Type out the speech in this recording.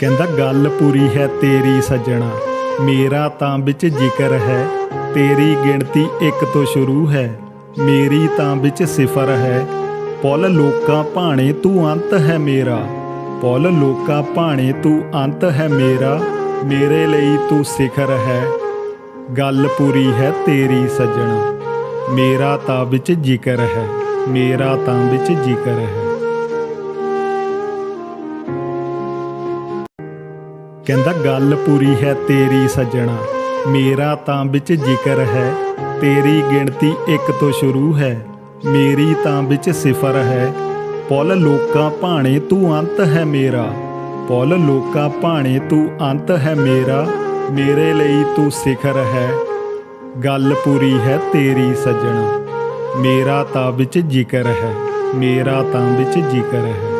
ਕਹਿੰਦਾ, ਗੱਲ ਪੂਰੀ ਹੈ ਤੇਰੀ ਸੱਜਣਾ, ਮੇਰਾ ਤਾਂ ਵਿੱਚ ਜ਼ਿਕਰ ਹੈ, ਤੇਰੀ ਗਿਣਤੀ ਇੱਕ ਤੋਂ ਸ਼ੁਰੂ ਹੈ, ਮੇਰੀ ਤਾਂ ਵਿੱਚ ਸਿਫਰ ਹੈ, ਪੁੱਲ ਲੋਕਾਂ ਭਾਣੇ ਤੂੰ ਅੰਤ ਹੈ ਮੇਰਾ, ਪੁੱਲ ਲੋਕਾਂ ਭਾਣੇ ਤੂੰ ਅੰਤ ਹੈ ਮੇਰਾ, ਮੇਰੇ ਲਈ ਤੂੰ ਸਿਖਰ ਹੈ, ਗੱਲ ਪੂਰੀ ਹੈ ਤੇਰੀ ਸੱਜਣਾ, ਮੇਰਾ ਤਾਂ ਵਿੱਚ ਜ਼ਿਕਰ ਹੈ, ਮੇਰਾ ਤਾਂ ਵਿੱਚ ਜ਼ਿਕਰ ਹੈ। ਕਹਿੰਦਾ, ਗੱਲ ਪੂਰੀ ਹੈ ਤੇਰੀ ਸੱਜਣਾ, ਮੇਰਾ ਤਾਂ ਵਿੱਚ ਜ਼ਿਕਰ ਹੈ, ਤੇਰੀ ਗਿਣਤੀ ਇੱਕ ਤੋਂ ਸ਼ੁਰੂ ਹੈ, ਮੇਰੀ ਤਾਂ ਵਿੱਚ ਸਿਫਰ ਹੈ। ਪੁੱਲ ਲੋਕਾਂ ਭਾਣੇ ਤੂੰ ਅੰਤ ਹੈ ਮੇਰਾ, ਪੁੱਲ ਲੋਕਾਂ ਭਾਣੇ ਤੂੰ ਅੰਤ ਹੈ ਮੇਰਾ, ਮੇਰੇ ਲਈ ਤੂੰ ਸਿਖਰ ਹੈ। ਗੱਲ ਪੂਰੀ ਹੈ ਤੇਰੀ ਸੱਜਣਾ, ਮੇਰਾ ਤਾਂ ਵਿੱਚ ਜ਼ਿਕਰ ਹੈ, ਮੇਰਾ ਤਾਂ ਵਿੱਚ ਜ਼ਿਕਰ ਹੈ।